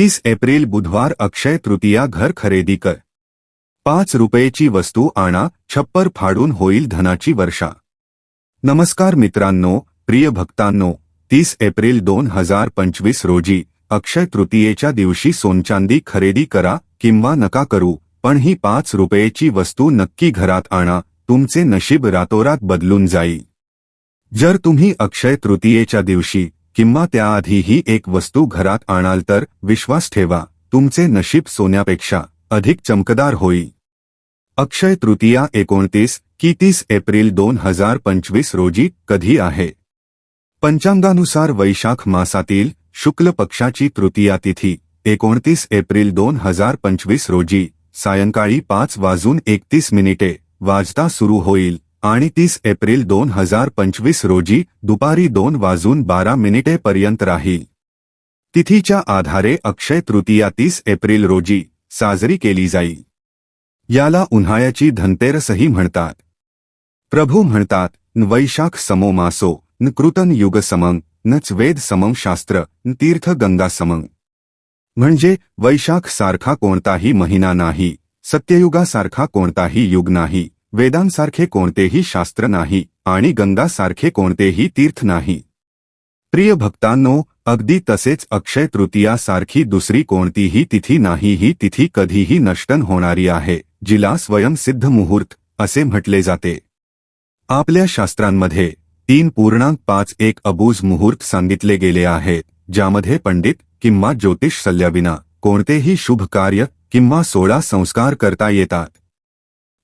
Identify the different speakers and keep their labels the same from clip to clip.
Speaker 1: तीस एप्रिल बुधवार अक्षय तृतीया घर खरेदी कर. पाच रुपयेची वस्तू आणा छप्पर फाडून होईल धनाची वर्षा. नमस्कार मित्रांनो प्रिय भक्तांनो तीस एप्रिल दोन हजार पंचवीस रोजी अक्षय तृतीयेच्या दिवशी सोनचांदी खरेदी करा किंवा नका करू पण ही पाच रुपयेची वस्तू नक्की घरात आणा तुमचे नशीब रातोरात बदलून जाईल. जर तुम्ही अक्षय तृतीयेच्या दिवशी किंवा त्याआधीही एक वस्तू घरात आणाल तर विश्वास ठेवा तुमचे नशीब सोन्यापेक्षा अधिक चमकदार होईल. अक्षय तृतीया एकोणतीस की तीस एप्रिल दोन हजार पंचवीस रोजी कधी आहे? पंचांगानुसार वैशाख मासातील शुक्ल पक्षाची तृतीया तिथी एकोणतीस एप्रिल दोन हजार पंचवीस रोजी सायंकाळी पाच वाजून एकतीस मिनिटे वाजता सुरू होईल. आणि तीस एप्रिल दोन हजार पंचवीस रोजी दुपारी दोन वाजून बारा मिनिटे पर्यंत राहील तिथीच्या आधारे अक्षय तृतीया तीस एप्रिल रोजी साजरी केली जाईल याला उन्हाळ्याची धनतेरसही म्हणतात. प्रभू म्हणतात "न वैशाख समो मासो न कृतन युग समंग नच वेद समं शास्त्र न तीर्थ गंगा समंग म्हणजे वैशाख सारखा कोणताही महिना नाही सत्ययुगासारखा कोणताही युग नाही. वेदांसारखे कोणतेही शास्त्र नाही आणि गंगासारखे कोणतेही तीर्थ नाही. प्रिय भक्तांनो, अगदी तसेच अक्षय तृतीयासारखी दुसरी कोणतीही तिथी नाही, ही तिथी कधीही नष्टन होणारी आहे, जिला स्वयंसिद्ध मुहूर्त, असे म्हटले जाते. आपल्या शास्त्रांमध्ये, तीन पूर्णांक पाच एक अबूज मुहूर्त सांगितले गेले आहेत ज्यामध्ये पंडित किंवा ज्योतिष सल्ल्याविना कोणतेही शुभ कार्य किंवा सोळा संस्कार करता येतात.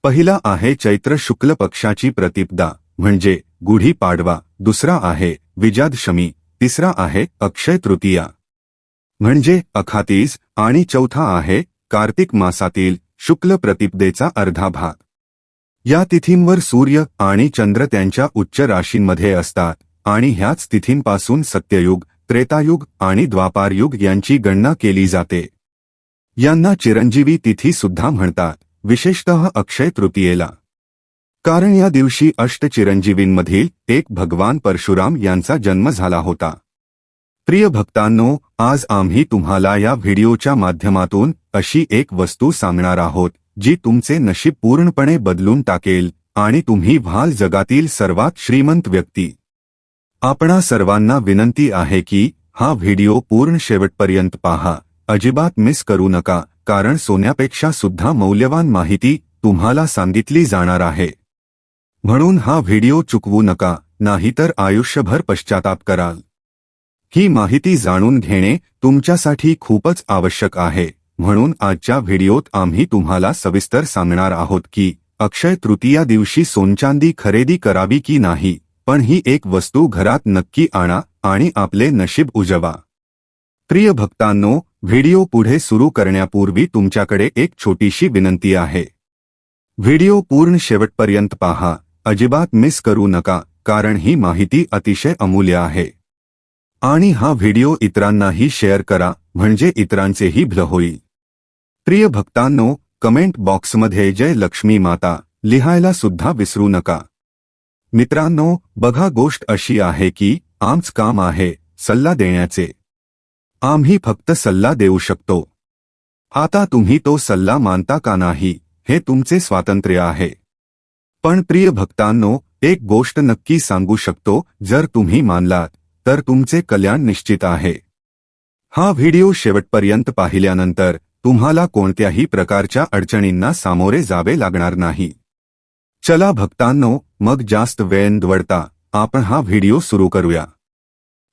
Speaker 1: पहिला आहे चैत्र शुक्ल पक्षाची प्रतिपदा म्हणजे गुढी पाडवा. दुसरा आहे विजादशमी. तिसरा आहे अक्षय तृतीया. म्हणजे अखातीज आणि चौथा आहे कार्तिक मासातील शुक्ल प्रतिपदेचा अर्धा भाग या तिथींवर सूर्य आणि चंद्र त्यांच्या उच्च राशींमध्ये असतात आणि ह्याच तिथींपासून सत्ययुग त्रेतायुग आणि द्वापारयुग यांची गणना केली जाते. यांना चिरंजीवी तिथी सुद्धा म्हणतात. विशेषतः अक्षय तृतीयेला. कारण या दिवशी अष्टचिरंजीवींमधील एक भगवान परशुराम यांचा जन्म झाला होता. प्रिय भक्तांनो आज आम्ही तुम्हाला या व्हिडिओच्या माध्यमातून अशी एक वस्तू सांगणार आहोत जी तुमचे नशीब पूर्णपणे बदलून टाकेल आणि तुम्ही व्हाल जगातील सर्वात श्रीमंत व्यक्ती. आपणा सर्वांना विनंती आहे की हा व्हिडिओ पूर्ण शेवटपर्यंत पहा अजिबात मिस करू नका कारण सोन्यापेक्षा सुद्धा मौल्यवान माहिती तुम्हाला सांगितली जाणार आहे. म्हणून हा व्हिडिओ चुकवू नका नाहीतर आयुष्यभर पश्चाताप कराल. ही माहिती जाणून घेणे तुमच्यासाठी खूपच आवश्यक आहे म्हणून आजच्या व्हिडिओत आम्ही तुम्हाला सविस्तर सांगणार आहोत की अक्षय तृतीया दिवशी सोनचांदी खरेदी करावी की नाही पण ही एक वस्तू घरात नक्की आणा आणि आपले नशीब उजवा. प्रिय भक्तांनो व्हिडिओ पुढे सुरू करण्यापूर्वी तुमच्याकडे एक छोटीशी विनंती आहे. व्हिडिओ पूर्ण शेवटपर्यंत पहा. अजिबात मिस करू नका कारण ही माहिती अतिशय अमूल्य आहे. आणि हा व्हिडिओ इतरांनाही शेअर करा म्हणजे इतरांचेही भल होईल. प्रिय भक्तांनो कमेंट बॉक्समध्ये जय लक्ष्मी माता लिहायला सुद्धा विसरू नका. मित्रांनो बघा गोष्ट अशी आहे की आमच काम आहे सल्ला देण्याचे. आम्ही फक्त सल्ला देऊ शकतो. आता तुम्ही तो सल्ला मानता का नाही हे तुमचे स्वातंत्र्य आहे. पण प्रिय भक्तांनो एक गोष्ट नक्की सांगू शकतो जर तुम्ही मानलात तर तुमचे कल्याण निश्चित आहे. हा व्हिडिओ शेवटपर्यंत पाहिल्यानंतर तुम्हाला कोणत्याही प्रकारच्या अडचणींना सामोरे जावे लागणार नाही. चला भक्तांनो मग जास्त वेळ दवडता आपण हा व्हिडिओ सुरू करूया.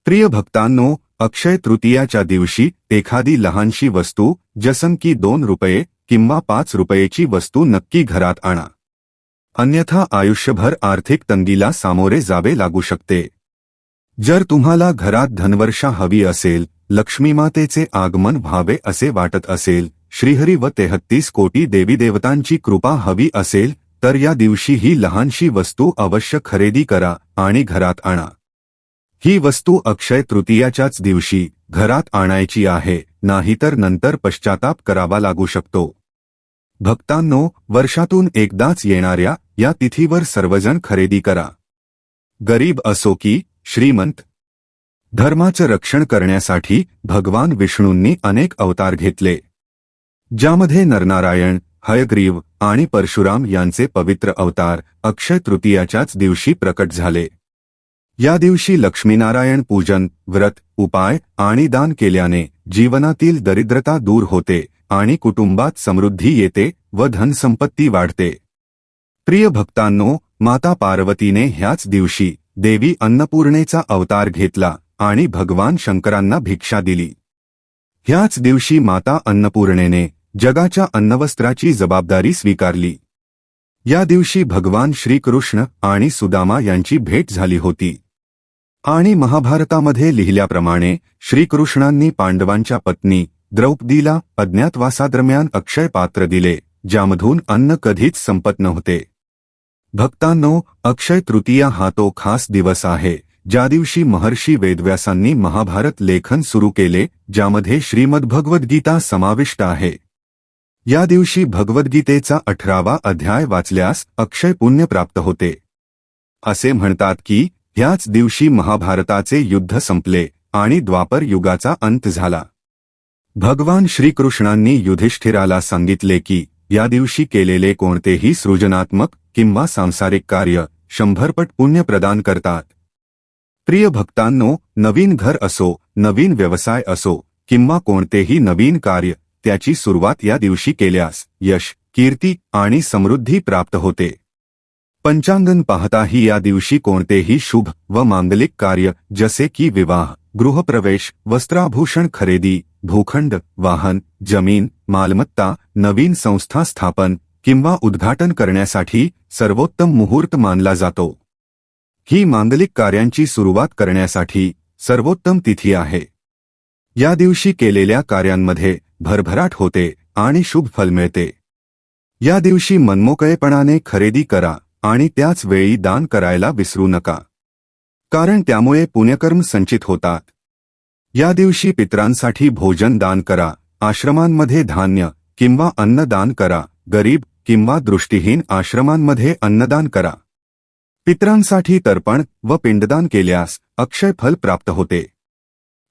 Speaker 1: प्रिय भक्तांनो अक्षय तृतीयाच्या दिवशी एखादी लहानशी वस्तू जसन की दोन रुपये किंवा पाच रुपयेची वस्तू नक्की घरात आणा. अन्यथा आयुष्यभर आर्थिक तंगीला सामोरे जावे लागू शकते. जर तुम्हाला घरात धनवर्षा हवी असेल लक्ष्मीमातेचे आगमन व्हावे असे वाटत असेल श्रीहरी व तेहत्तीस कोटी देवीदेवतांची कृपा हवी असेल तर या दिवशी ही लहानशी वस्तू अवश्य खरेदी करा आणि घरात आणा. ही वस्तू अक्षय तृतीयाच्याच दिवशी घरात आणायची आहे नाहीतर नंतर पश्चाताप करावा लागू शकतो. भक्तांनो वर्षातून एकदाच येणाऱ्या या तिथीवर सर्वजण खरेदी करा. गरीब असो की श्रीमंत. धर्माचं रक्षण करण्यासाठी भगवान विष्णूंनी अनेक अवतार घेतले. ज्यामध्ये नरनारायण हयग्रीव आणि परशुराम यांचे पवित्र अवतार अक्षय तृतीयाच्याच दिवशी प्रकट झाले. या दिवशी लक्ष्मीनारायण पूजन व्रत उपाय आणि दान केल्याने जीवनातील दरिद्रता दूर होते आणि कुटुंबात समृद्धी येते व धनसंपत्ती वाढते. प्रिय भक्तांनो माता पार्वतीने ह्याच दिवशी देवी अन्नपूर्णेचा अवतार घेतला आणि भगवान शंकरांना भिक्षा दिली. ह्याच दिवशी माता अन्नपूर्णेने जगाच्या अन्नवस्त्राची जबाबदारी स्वीकारली. या दिवशी भगवान श्रीकृष्ण आणि सुदामा यांची भेट झाली होती. आणि महाभारतामध्ये लिहिल्याप्रमाणे श्रीकृष्णांनी पांडवांच्या पत्नी द्रौपदीला अज्ञातवासादरम्यान अक्षय पात्र दिले ज्यामधून अन्न कधीच संपत नव्हते. भक्तांनो अक्षय तृतीया हा तो खास दिवस आहे ज्या दिवशी महर्षी वेदव्यासांनी महाभारत लेखन सुरू केले ज्यामध्ये श्रीमद्भगवद्गीता समाविष्ट आहे. या दिवशी भगवद्गीतेचा अठरावा अध्याय वाचल्यास अक्षय पुण्य प्राप्त होते. असे म्हणतात की ह्याच दिवशी महाभारताचे युद्ध संपले आणि द्वापर युगाचा अंत झाला. भगवान श्रीकृष्णांनी युधिष्ठिराला सांगितले की या दिवशी केलेले कोणतेही सृजनात्मक किंवा सांसारिक कार्य शंभरपट पुण्य प्रदान करतात. प्रिय भक्तांनो नवीन घर असो नवीन व्यवसाय असो किंवा कोणतेही नवीन कार्य त्याची सुरुवात या दिवशी केल्यास यश कीर्ती आणि समृद्धी प्राप्त होते. पंचांगन पाहताही या दिवशी कोणतेही शुभ व मांगलिक कार्य जसे की विवाह गृहप्रवेश वस्त्राभूषण खरेदी भूखंड वाहन जमीन मालमत्ता नवीन संस्था स्थापन किंवा उद्घाटन करण्यासाठी सर्वोत्तम मुहूर्त मानला जातो. ही मांगलिक कार्यांची सुरुवात करण्यासाठी सर्वोत्तम तिथी आहे. या दिवशी केलेल्या कार्यांमध्ये भरभराट होते आणि शुभ फल मिळते. या दिवशी मनमोकळेपणाने खरेदी करा आणि त्याच वेळी दान करायला विसरू नका. कारण त्यामुळे पुण्यकर्म संचित होतात. या दिवशी पित्रांसाठी भोजन दान करा आश्रमांमध्ये धान्य किंवा अन्नदान करा गरीब किंवा दृष्टीहीन आश्रमांमध्ये अन्नदान करा. पित्रांसाठी तर्पण व पिंडदान केल्यास अक्षय फल प्राप्त होते.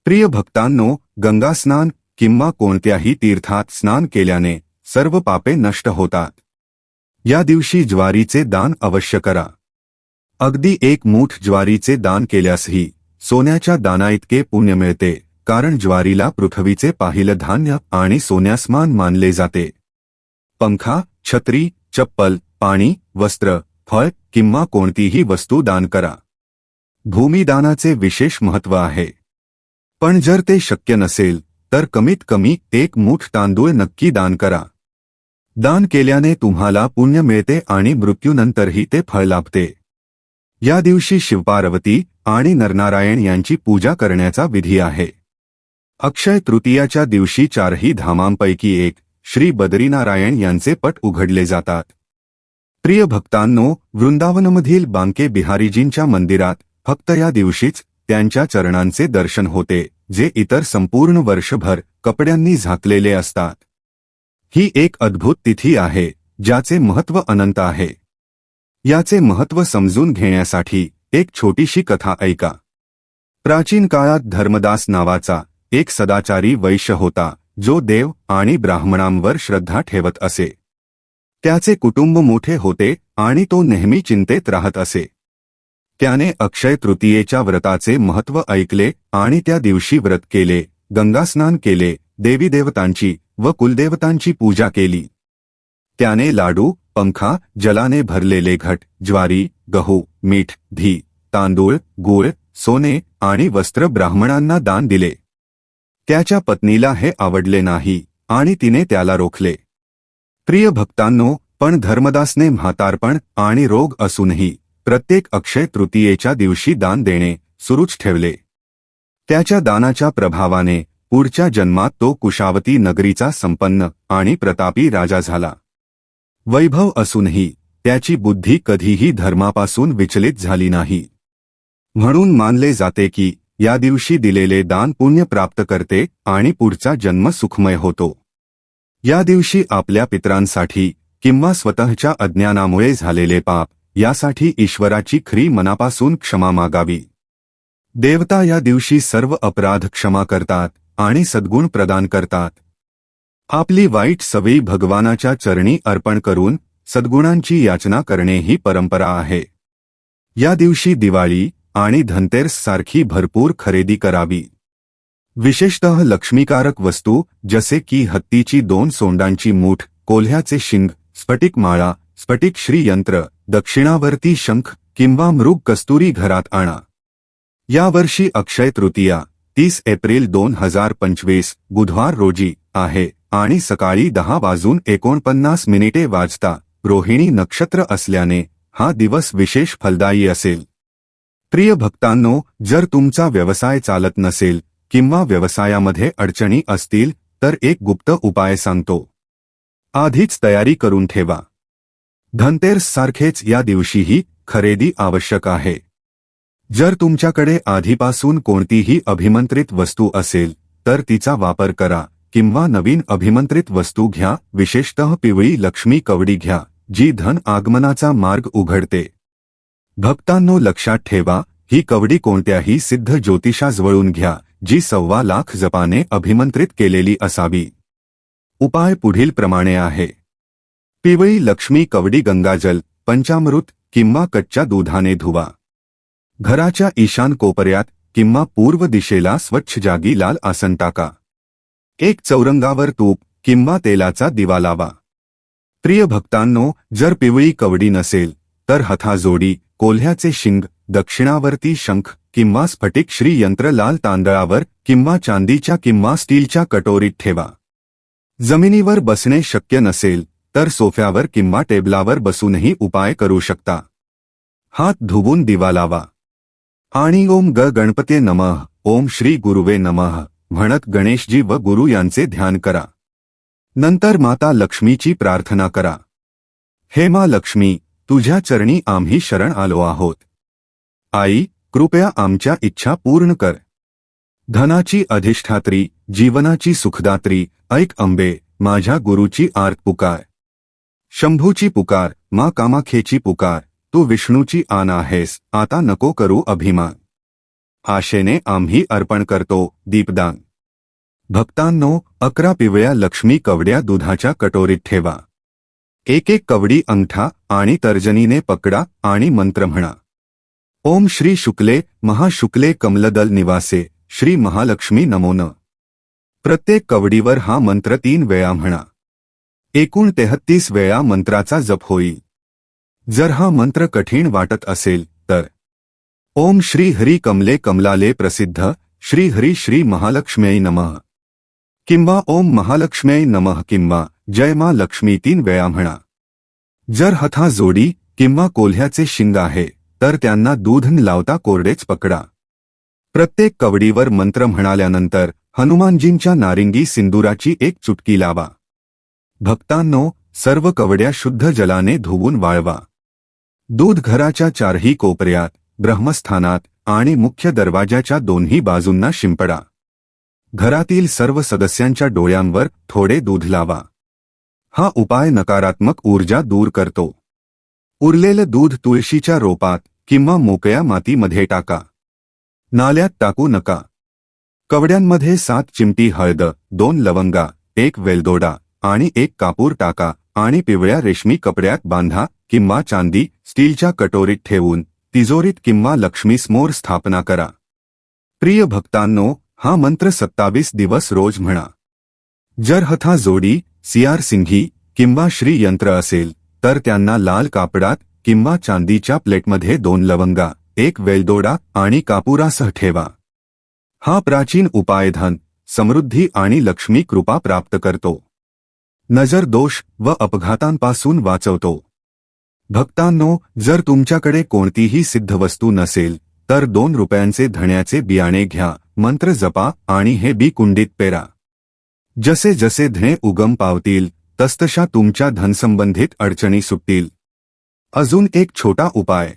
Speaker 1: प्रिय भक्तांनो गंगास्नान किंवा कोणत्याही तीर्थात स्नान केल्याने सर्व पापे नष्ट होतात. या दिवशी ज्वारीचे दान अवश्य करा. अगदी एक मूठ ज्वारीचे दान केल्यासही सोन्याच्या दानाइतके पुण्य मिळते कारण ज्वारीला पृथ्वीचे पाहिलं धान्य आणि सोन्यासमान मानले जाते. पंखा छत्री चप्पल पाणी वस्त्र फळ किंवा कोणतीही वस्तू दान करा. भूमिदानाचे विशेष महत्त्व आहे. पण जर ते शक्य नसेल तर कमीत कमी एक मूठ तांदूळ नक्की दान करा. दान केल्याने तुम्हाला पुण्य मिळते आणि मृत्यूनंतरही ते फळ लाभते. या दिवशी शिवपार्वती आणि नरनारायण यांची पूजा करण्याचा विधी आहे. अक्षय तृतीयाच्या दिवशी चारही धामांपैकी एक श्री बद्रीनारायण यांचे पट उघडले जातात. प्रिय भक्तांनो वृंदावनमधील बांके बिहारीजींच्या मंदिरात फक्त या दिवशीच त्यांच्या चरणांचे दर्शन होते. जे इतर संपूर्ण वर्षभर कपड्यांनी झाकलेले असतात. ही एक अद्भुत तिथी आहे ज्याचे महत्त्व अनंत आहे. याचे महत्त्व समजून घेण्यासाठी एक छोटीशी कथा ऐका. प्राचीन काळात धर्मदास नावाचा एक सदाचारी वैश्य होता जो देव आणि ब्राह्मणांवर श्रद्धा ठेवत असे. त्याचे कुटुंब मोठे होते आणि तो नेहमी चिंतेत राहत असे. त्याने अक्षय तृतीयेच्या व्रताचे महत्त्व ऐकले आणि त्या दिवशी व्रत केले गंगास्नान केले देवी देवतांची व कुलदेवतांची पूजा केली. त्याने लाडू पंखा जलाने भरलेले घट ज्वारी गहू मीठ धी तांदूळ गूळ सोने आणि वस्त्र ब्राह्मणांना दान दिले. त्याच्या पत्नीला हे आवडले नाही आणि तिने त्याला रोखले. प्रिय भक्तांनो पण धर्मदासने म्हातारपण आणि रोग असूनही प्रत्येक अक्षय तृतीयेच्या दिवशी दान देणे सुरूच ठेवले. त्याच्या दानाच्या प्रभावाने पुढच्या जन्मात तो कुशावती नगरीचा संपन्न आणि प्रतापी राजा झाला. वैभव असूनही त्याची बुद्धी कधीही धर्मापासून विचलित झाली नाही. म्हणून मानले जाते की या दिवशी दिलेले दान पुण्य प्राप्त करते आणि पुढचा जन्म सुखमय होतो. या दिवशी आपल्या पित्रांसाठी किंवा स्वतःच्या अज्ञानामुळे झालेले पाप यासाठी ईश्वराची खरी मनापासून क्षमा मागावी. देवता या दिवशी सर्व अपराध क्षमा करतात आणि सद्गुण प्रदान करतात. आपली वाईट सवयी भगवानाच्या चरणी अर्पण करून सद्गुणांची याचना करणे ही परंपरा आहे. या दिवशी दिवाळी आणि धनतेरस सारखी भरपूर खरेदी करावी. विशेषतः लक्ष्मीकारक वस्तू जसे की हत्तीची दोन सोंडांची मूठ कोल्ह्याचे शिंग स्फटिक माळा स्फटिक श्रीयंत्र दक्षिणावर्ती शंख किंवा मृग कस्तुरी घरात आणा. यावर्षी अक्षय तृतीया तीस एप्रिल दोन हजार पंचवीस बुधवार रोजी आहे आणि सकाळी दहा वाजून एकोणपन्नास मिनिटे वाजता रोहिणी नक्षत्र असल्याने हा दिवस विशेष फलदायी असेल. प्रिय भक्तांनो जर तुमचा व्यवसाय चालत नसेल किंवा व्यवसायामध्ये अडचणी असतील तर एक गुप्त उपाय सांगतो. आधीच तयारी करून ठेवा. धनतेरस सारखेच या दिवशीही खरेदी आवश्यक आहे. जर तुमच्याकडे आधीपासून कोणतीही अभिमंत्रित वस्तू असेल तर तिचा वापर करा किंवा नवीन अभिमंत्रित वस्तू घ्या विशेषतः पिवळी लक्ष्मी कवडी घ्या जी धन आगमनाचा मार्ग उघडते. भक्तांनो लक्षात ठेवा ही कवडी कोणत्याही सिद्ध ज्योतिषाजवळून घ्या जी सव्वा लाख जपाने अभिमंत्रित केलेली असावी. उपाय पुढील प्रमाणे आहे. पिवळी लक्ष्मी कवडी गंगाजल पंचामृत किंवा कच्च्या दुधाने धुवा. घराच्या ईशान कोपऱ्यात किंवा पूर्व दिशेला स्वच्छ जागी लाल आसन टाका एक चौरंगावर तूप किंवा तेलाचा दिवा लावा. प्रिय भक्तांनो जर पिवळी कवडी नसेल तर हथाजोडी कोल्ह्याचे शिंग दक्षिणावर्ती शंख किंवा स्फटिक श्री यंत्र लाल तांदळावर किंवा चांदीच्या किंवा स्टीलच्या कटोरीत ठेवा. जमिनीवर बसणे शक्य नसेल तर सोफ्यावर किंवा टेबलावर बसूनही उपाय करू शकता. हात धुवून दिवा लावा. आणि ओम ग गणपते नमः ओम श्री गुरुवे नमः म्हणत गणेशजी व गुरु यांचे ध्यान करा. नंतर माता लक्ष्मीची प्रार्थना करा. हे मा लक्ष्मी तुझ्या चरणी आम्ही शरण आलो आहोत. आई कृपया आमच्या इच्छा पूर्ण कर. धनाची अधिष्ठात्री जीवनाची सुखदात्री ऐक अंबे माझ्या गुरुची आर्त पुकार शंभूची पुकार मा कामाखेची पुकार तू विष्णूची आन आहेस आता नको करू अभिमान. आशेने आम्ही अर्पण करतो दीपदान. भक्तांनो अकरा पिवळ्या लक्ष्मी कवड्या दुधाच्या कटोरीत ठेवा. एक एक कवडी अंगठा आणि तर्जनीने पकडा आणि मंत्र म्हणा. ओम श्री शुक्ले महाशुक्ले कमलदल निवासे श्री महालक्ष्मी नमोन प्रत्येक कवडीवर हा मंत्र तीन वेळा म्हणा. एकूण तेहत्तीस वेळा मंत्राचा जप होई. जर हा मंत्र कठीण वाटत असेल तर. ओम श्री हरी कमले कमलाले प्रसिद्ध श्री हरी श्री महालक्ष्म्यै नमः. किंवा ओम महालक्ष्म्यै नमः किंवा जय मा लक्ष्मी तीन वेळा म्हणा. जर हथा जोडी किंवा कोल्ह्याचे शिंग आहे तर त्यांना दूध न लावता कोरडेच पकडा. प्रत्येक कवडीवर मंत्र म्हणाल्यानंतर हनुमानजींच्या नारिंगी सिंदुराची एक चुटकी लावा. भक्तांनो सर्व कवड्या शुद्ध जलाने धुवून वाळवा. दूध घराच्या चारही कोपऱ्यात ब्रह्मस्थानात आणि मुख्य दरवाजाच्या दोन्ही बाजूंना शिंपडा. घरातील सर्व सदस्यांच्या डोळ्यांवर थोडे दूध लावा. हा उपाय नकारात्मक ऊर्जा दूर करतो. उरलेलं दूध तुळशीच्या रोपात किंवा मोकळ्या मातीमध्ये टाका. नाल्यात टाकू नका. कवड्यांमध्ये सात चिमटी हळद दोन लवंगा एक वेलदोडा आणि एक कापूर टाका आणि पिवळ्या रेशमी कपड्यात बांधा किंवा चांदी स्टीलच्या कटोरीत ठेवून तिजोरीत किंवा लक्ष्मीसमोर स्थापना करा. प्रिय भक्तांनो, हा मंत्र सत्तावीस दिवस रोज म्हणा. जर हथा जोडी, सियार सिंघी किंवा श्री यंत्र असेल, तर त्यांना लाल कापडात किंवा चांदीच्या प्लेटमध्ये दोन लवंगा, एक वेलदोडा आणि कापुरासह ठेवा. हा प्राचीन उपाय धन समृद्धी आणि लक्ष्मी कृपा प्राप्त करतो. नजर दोष व अपघातांपासून वाचवतो. भक्तांनो जर तुमच्याकडे कोणतीही सिद्ध वस्तू नसेल तर दोन रुपयांचे धण्याचे बियाणे घ्या मंत्र जपा आणि हे बी कुंडीत पेरा. जसे जसे धणे उगम पावतील तसतशा तुमच्या धनसंबंधित अडचणी सुटतील. अजून एक छोटा उपाय.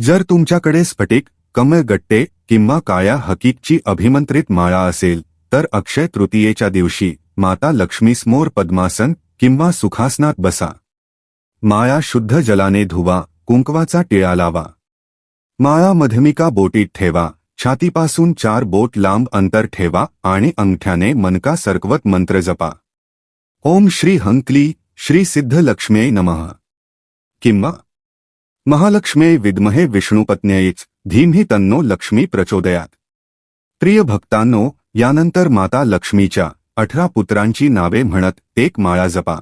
Speaker 1: जर तुमच्याकडे स्फटिक कमळ गट्टे किंवा काळ्या हकीकची अभिमंत्रित माळा असेल तर अक्षय तृतीयेच्या दिवशी माता लक्ष्मीसमोर पद्मासन किंवा सुखासनात बसा. माळा शुद्ध जलाने धुवा कुंकवाचा टिळा लावा. माळा मधमिका बोटीत ठेवा छातीपासून चार बोट लांब अंतर ठेवा आणि अंगठ्याने मनका सरकवत मंत्र जपा. ओम श्री हंकली श्री सिद्ध लक्ष्मे नमः. किंवा महालक्ष्मे विद्महे विष्णुपत्न्यैच धीमहि तन्नो लक्ष्मी प्रचोदयात. प्रिय भक्तांनो यानंतर माता लक्ष्मीच्या अठरा पुत्रांची नावे म्हणत एक माळा जपा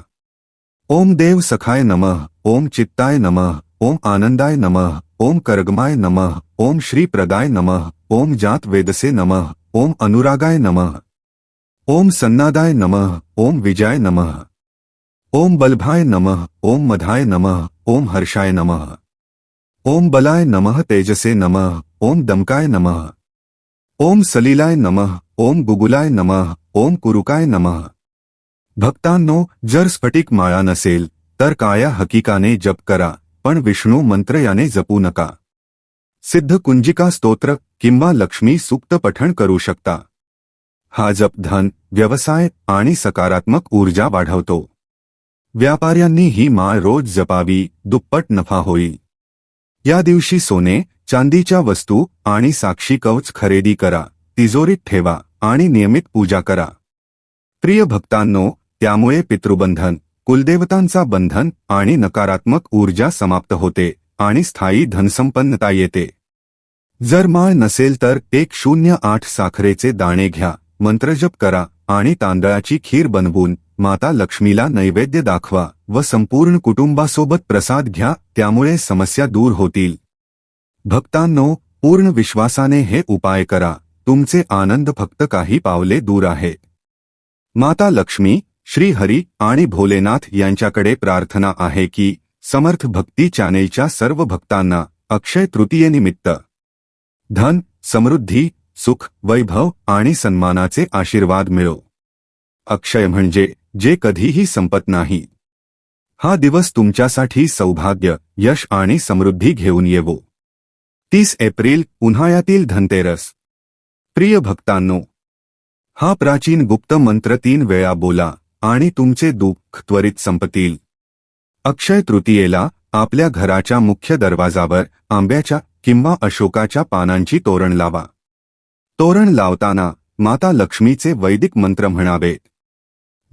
Speaker 1: ओम देव सखाय नमः ओम चित्ताय नमः ओम आनंदाय नमः ओम कर्गमाय नमः ओम श्री प्रदाय नमः ओम जात वेदसे नमः ओम अनुरागाय नमः ओम सन्नादाय नमः ओम विजय नमः ओम बलभाय नमः ओम मधाय नमः ओम हर्षाय नमः ओम बलाय नमः तेजसे नमः ओम दमकाय नमः ओम सलीलाय नमः ओम गुगुलाय नमः ओम कुरुकाय नमः। भक्तांनो जर स्फटिक माळा नसेल तर काया हकीकाने जप करा पण विष्णू मंत्र याने जपू नका। सिद्ध कुंजिका स्तोत्र किंवा लक्ष्मी सूक्त पठण करू शकता। हा जप धन व्यवसाय आणि सकारात्मक ऊर्जा वाढवतो। व्यापाऱ्यांनी ही माळ रोज जपावी दुप्पट नफा होईल। या दिवशी सोने चांदीच्या वस्तू आणि साक्षी कवच खरेदी करा तिजोरीत ठेवा। आणि नियमित पूजा करा. प्रिय भक्तांनो त्यामुळे पितृबंधन कुलदेवतांचा बंधन आणि नकारात्मक ऊर्जा समाप्त होते आणि स्थायी धनसंपन्नता येते. जर माळ नसेल तर एक शून्य आठ साखरेचे दाणे घ्या मंत्रजप करा आणि तांदळाची खीर बनवून माता लक्ष्मीला नैवेद्य दाखवा व संपूर्ण कुटुंबासोबत प्रसाद घ्या त्यामुळे समस्या दूर होतील. भक्तांनो पूर्ण विश्वासाने हे उपाय करा. तुमचे आनंद फक्त काही पावले दूर आहे. माता लक्ष्मी श्री हरी आणि भोलेनाथ यांच्याकडे प्रार्थना आहे की समर्थ भक्ती चॅनेलच्या सर्व भक्तांना अक्षय तृतीयेनिमित्त धन समृद्धी सुख वैभव आणि सन्मानाचे आशीर्वाद मिळो. अक्षय म्हणजे जे कधीही संपत नाही. हा दिवस तुमच्यासाठी सौभाग्य यश आणि समृद्धी घेऊन येवो. तीस एप्रिल उन्हाळ्यातील धनतेरस. प्रिय भक्तांनो हा प्राचीन गुप्त मंत्र तीन वेळा बोला आणि तुमचे दुःख त्वरित संपतील. अक्षय तृतीयेला आपल्या घराच्या मुख्य दरवाजावर आंब्याच्या किंवा अशोकाच्या पानांची तोरण लावा. तोरण लावताना माता लक्ष्मीचे वैदिक मंत्र म्हणावे.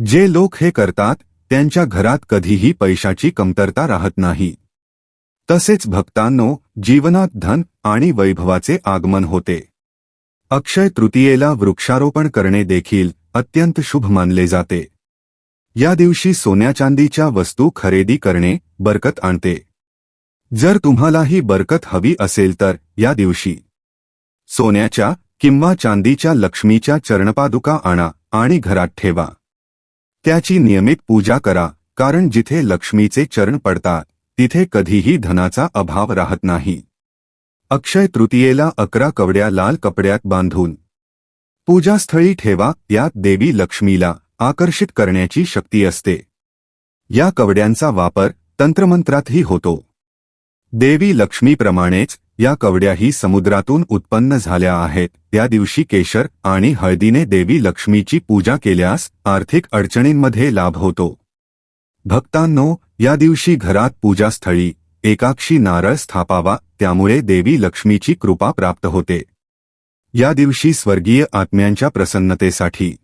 Speaker 1: जे लोक हे करतात त्यांच्या घरात कधीही पैशाची कमतरता राहत नाही. तसेच भक्तांनो जीवनात धन आणि वैभवाचे आगमन होते. अक्षय तृतीयेला वृक्षारोपण करणे देखील अत्यंत शुभ मानले जाते. या दिवशी सोन्याचांदीच्या वस्तू खरेदी करणे बरकत आणते. जर तुम्हालाही बरकत हवी असेल तर या दिवशी सोन्याच्या किंवा चांदीच्या लक्ष्मीच्या चरणपादुका आणा आणि घरात ठेवा. त्याची नियमित पूजा करा कारण जिथे लक्ष्मीचे चरण पडतात तिथे कधीही धनाचा अभाव राहत नाही. अक्षय तृतीयेला अकरा कवड्या लाल कपड्यात बांधून. पूजास्थळी ठेवा यात देवी लक्ष्मीला आकर्षित करण्याची शक्ती असते. या कवड्यांचा वापर तंत्रमंत्रातही होतो. देवी लक्ष्मीप्रमाणेच या कवड्याही समुद्रातून उत्पन्न झाल्या आहेत. त्या दिवशी केशर आणि हळदीने देवी लक्ष्मीची पूजा केल्यास आर्थिक अडचणींमध्ये लाभ होतो. भक्तांनो या दिवशी घरात पूजास्थळी एकाक्षी नारळ स्थापावा त्यामुळे देवी लक्ष्मीची कृपा प्राप्त होते. या दिवशी स्वर्गीय आत्म्यांच्या प्रसन्नतेसाठी.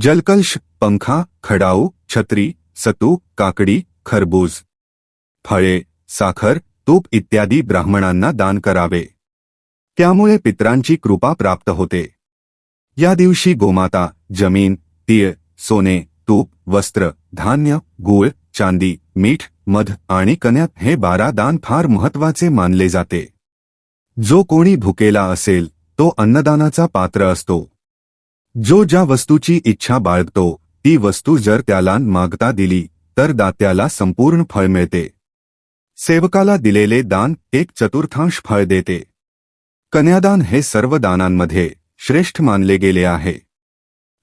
Speaker 1: जलकल्श पंखा खडाऊ छत्री सतू काकडी खरबूज फळे साखर तूप इत्यादी ब्राह्मणांना दान करावे. त्यामुळे पित्रांची कृपा प्राप्त होते. या दिवशी गोमाता जमीन तीळ सोने तूप वस्त्र धान्य गूळ चांदी मीठ मध आणि कन्यात हे बारा दान फार महत्त्वाचे मानले जाते. जो कोणी भुकेला असेल तो अन्नदानाचा पात्र असतो. जो ज्या वस्तूची इच्छा बाळगतो ती वस्तू जर त्याला मागता दिली तर दात्याला संपूर्ण फळ मिळते. सेवकाला दिलेले दान एक चतुर्थांश फळ देते. कन्यादान हे सर्व दानांमध्ये श्रेष्ठ मानले गेले आहे.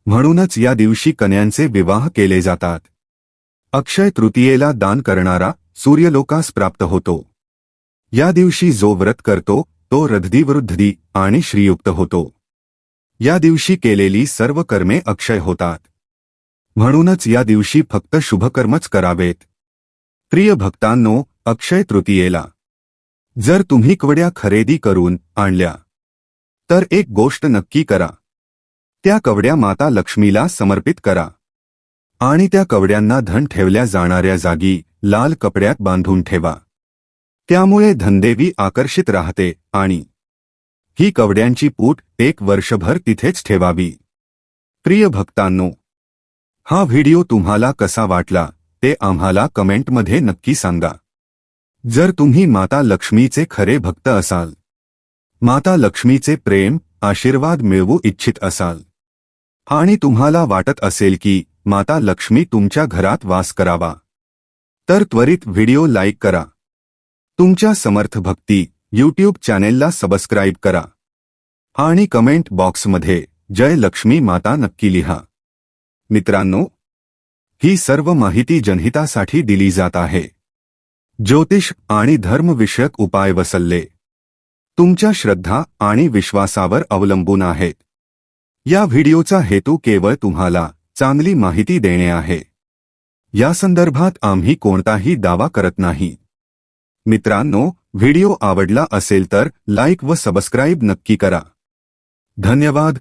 Speaker 1: म्हणूनच या दिवशी कन्यांचे विवाह केले जातात. अक्षय तृतीयेला दान करणारा सूर्यलोकास प्राप्त होतो. या दिवशी जो व्रत करतो तो रद्धीवृद्धी आणि श्रीयुक्त होतो. या दिवशी केलेली सर्व कर्मे अक्षय होतात. म्हणूनच या दिवशी फक्त शुभकर्मच करावेत. प्रिय भक्तांनो अक्षय तृतीयेला जर तुम्ही कवड्या खरेदी करून आणल्या तर एक गोष्ट नक्की करा. त्या कवड्या माता लक्ष्मीला समर्पित करा. आणि त्या कवड्यांना धन ठेवल्या जाणाऱ्या जागी लाल कपड्यात बांधून ठेवा. त्यामुळे धनदेवी आकर्षित राहते आणि ही कवड्यांची पूट एक वर्षभर तिथेच ठेवावी. प्रिय भक्तांनो हा व्हिडिओ तुम्हाला कसा वाटला ते आम्हाला कमेंटमध्ये नक्की सांगा. जर तुम्ही माता लक्ष्मीचे खरे भक्त असाल माता लक्ष्मीचे प्रेम आशीर्वाद मिळवू इच्छित असाल आणि तुम्हाला वाटत असेल की माता लक्ष्मी तुमच्या घरात वास करावा. तर त्वरित व्हिडिओ लाईक करा. तुमच्या समर्थ भक्ती यूट्यूब चॅनेलला सबस्क्राईब करा. आणि कमेंट बॉक्समध्ये जय लक्ष्मी माता नक्की लिहा. मित्रांनो ही सर्व माहिती जनहितासाठी दिली जात आहे. ज्योतिष आणि धर्मविषयक उपाय व सल्ले तुमच्या श्रद्धा आणि विश्वासावर अवलंबून आहेत. या व्हिडिओचा हेतू केवळ तुम्हाला चांगली माहिती देणे आहे. या संदर्भात आम्ही कोणताही दावा करत नाही. मित्रांनो व्हिडिओ आवडला असेल तर लाईक व सबस्क्राईब नक्की करा. धन्यवाद.